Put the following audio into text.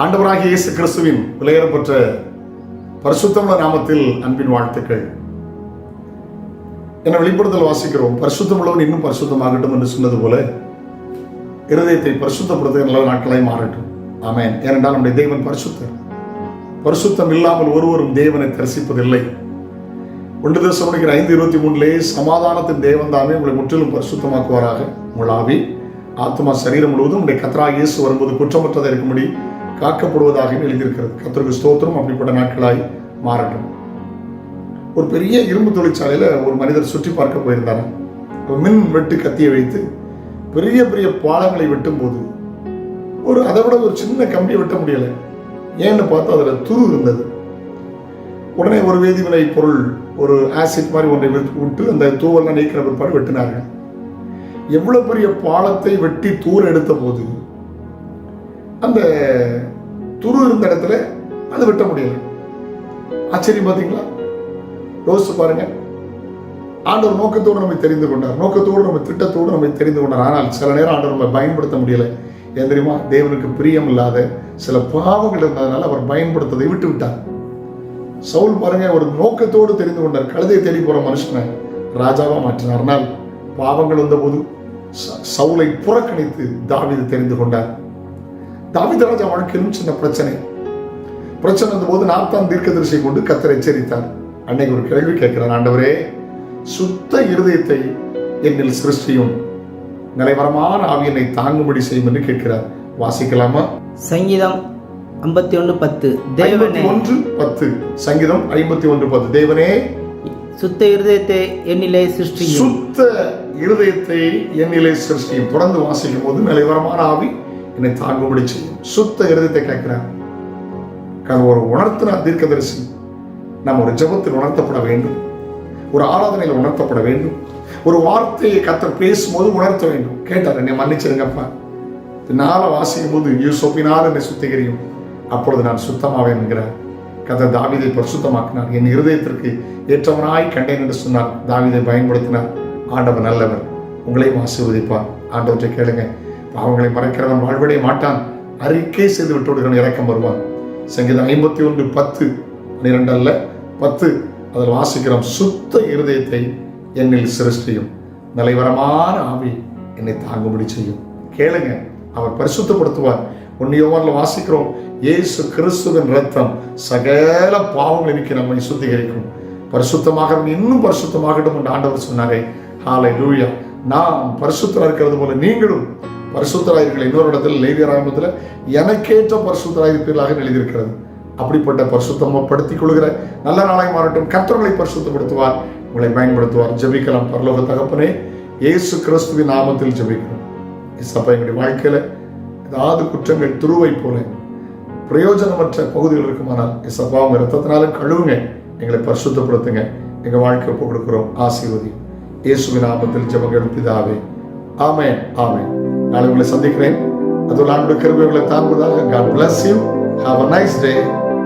ஆண்டவராகிய இயேசு கிறிஸ்துவின் விலையேறப்பெற்ற பரிசுத்தமுள்ள நாமத்தில் அன்பின் வாழ்த்துக்கள். என வெளிப்படுத்தல் வாசிக்கிறோம். பரிசுத்தமுள்ளவன் இன்னும் பரிசுத்தமாகட்டும் என்று சொன்னது போல இருதயத்தை பரிசுத்தப்படுத்த நல்ல நாட்களாய் மாறட்டும். ஆமேன். ஏனென்றால் நம்முடைய தேவன் பரிசுத்தர். பரிசுத்தம் இல்லாமல் ஒருவரும் தேவனை தரிசிப்பதில்லை. ஒன்று தசமணிக்கிற ஐந்து இருபத்தி மூணுலே சமாதானத்தின் தேவன் தாமே உங்களை முற்றிலும் பரிசுத்தமாக்குவாராக. உங்கள் ஆவி ஆத்மா சரீரம் முழுவதும் உடைய கத்ரா இயேசு வரும்போது குற்றமற்றதாக இருக்கும்படி காக்கப்படுவதாக எழுதியிருக்கிறது. கத்தருக்கு ஸ்தோத்திரம். அப்படிப்பட்ட நாட்களாய் மாறட்டும். ஒரு பெரிய இரும்பு தொழிற்சாலையில ஒரு மனிதர் சுற்றி பார்க்க போயிருந்தார். ஒரு மின் வெட்டு கத்தியை வைத்து பெரிய பெரிய பாலங்களை வெட்டும் போது ஒரு அதை விட ஒரு சின்ன கம்பியை வெட்ட முடியலை. ஏன்னு பார்த்தா அதில் துரு இருந்தது. உடனே ஒரு வேதிவினை பொருள் ஒரு ஆசிட் மாதிரி ஒன்றை விட்டு- விட்டு அந்த தூவெல்லாம் நீக்கிற பிற்பாடு வெட்டினார்கள். எவ்வளோ பெரிய பாலத்தை வெட்டி தூர் எடுத்த போது அந்த துரு இருந்த இடத்துல அது வெட்ட முடியல. ஆச்சரியம் பார்த்தீங்களா? யோசிச்சு பாருங்க. ஆண்டவர் நோக்கத்தோடு நம்மை தெரிந்து கொண்டார். நோக்கத்தோடு நம்ம திட்டத்தோடு நம்மை தெரிந்து கொண்டார். ஆனால் சில நேரம் ஆண்டவர் நம்ம பயன்படுத்த முடியல. ஏன் தெரியுமா? தேவனுக்கு பிரியம் இல்லாத சில பாவங்கள் இருந்ததுனால அவர் பயன்படுத்ததை விட்டு விட்டார். சவுல் பாருங்க ஒரு நோக்கத்தோடு தெரிந்து கொண்டார். கழுதை தேடி போற மனுஷனை ராஜாவா மாற்றினார். ஆனால் பாவங்கள் வந்தபோது ச- சவுலை புறக்கணித்து தாவிது தெரிந்து கொண்டார். தாவீது ராஜா வாழ்க்கையிலும் சின்ன பிரச்சனை. பிரச்சனை வந்தபோது நாத்தான் தீர்க்கதரிசியை கொண்டு கத்தரை எச்சரித்தார். அன்னைக்கு ஒரு கேள்வி கேட்கிறார் ஆண்டவரே சுத்த இருதயத்தை என்னில் சிருஷ்டியும் நிலைவரமான ஆவியனை தாங்கும்படி செய்யும் என்று கேட்கிறார். வாசிக்கலாமா? சங்கீதம் ஐம்பத்தி ஒன்று பத்து. தேவனே ஒன்று பத்து. சங்கீதம் ஐம்பத்தி ஒன்று பத்து. தேவனே சுத்த இருதயத்தை என்னிலே சிருஷ்டியும். சுத்த இருதயத்தை என்னிலே சிருஷ்டியும். தொடர்ந்து வாசிக்கும் போது நிலைவரமான ஆவி என்னை தாங்கும்படி செய்யும் சுத்த இருதயத்தை கேட்கிறார். அது ஒரு உணர்த்தினார் தீர்க்கதரிசி. நாம் ஒரு ஜெபத்தில் உணர்த்தப்பட வேண்டும். ஒரு ஆராதனையில் உணர்த்தப்பட வேண்டும். ஒரு வார்த்தையை கத்தர் பேசும்போது உணர்த்த வேண்டும். கேட்டார் என்னை மன்னிச்சிருங்கப்பா. நாள வாசிக்கும் போது யூசோப்பினால் என்னை சுத்திகரியும். அப்பொழுது நான் சுத்தமாவேன் என்கிறார். கதை தாவிதை பரிசுத்தமாக்கினார். என் இருதயத்திற்கு ஏற்றவனாய் கண்டேன் என்று சொன்னார். தாவிதை பயன்படுத்தினார். ஆண்டவர் நல்லவர். உங்களையும் ஆசீர்வதிப்பார். ஆண்டவற்றை கேளுங்க. பாவங்களை மறைக்கிறவன் வாழ்விடைய மாட்டான். அறிக்கை செய்து விட்டு விடுகிறவன் இறக்கம் வருவான். சங்கீதம் ஐம்பத்தி ஒன்று பத்து. பன்னிரெண்டு அல்ல பத்து. அதில் வாசிக்கிறோம் சுத்த இருதயத்தை என்னில் சிருஷ்டியும். நிலைவரமான ஆவி என்னை தாங்கும்படி செய்யும். கேளுங்க அவர் பரிசுத்தப்படுத்துவார். ஒன்னியோவரில் வாசிக்கிறோம் இயேசு கிறிஸ்துவின் ரத்தம் சகல பாவங்களை நிற்க நம்மை சுத்திகரிக்கும். பரிசுத்தமாக இன்னும் பரிசுத்தமாகட்டும் என்று ஆண்டவர் சொன்னாரே. ஹாலை லூயா நாம் பரிசுத்தம் இருக்கிறது போல நீங்களும் பரிசுத்தராயிருக்கிற இன்னொரு இடத்துல லேவியராமத்தில் எனக்கேற்ற பரிசுத்தராயிருப்பீர்களாக எழுதியிருக்கிறது. அப்படிப்பட்ட பரிசுத்தப்படுத்திக் கொள்கிற நல்ல நாளாய் மாறட்டும். கர்த்தர்களை பரிசுத்தப்படுத்துவார் உங்களை பயன்படுத்துவார். ஜபிக்கலாம். பரலோக தகப்பனே இயேசு கிறிஸ்துவின் நாமத்தில் ஜெபிக்கிறோம். இசப்பா எங்களுடைய வாழ்க்கையில ஏதாவது குற்றங்கள் துருவை போல பிரயோஜனமற்ற பகுதிகள் இருக்குமானால் இசப்பா உங்க ரத்தத்தினாலும் கழுவுங்க. எங்களை பரிசுத்தப்படுத்துங்க. எங்க வாழ்க்கை ஒப்பு கொடுக்குறோம். ஆசீர்வதி இயேசுவின் நாமத்தில் ஜெபங்கள் பிதாவே ஆமே ஆமே நாளை உங்களை சந்திக்கிறேன் அதுவும் ஆண்டு கிருபை உங்களை தாங்குவதாக God bless you have a nice day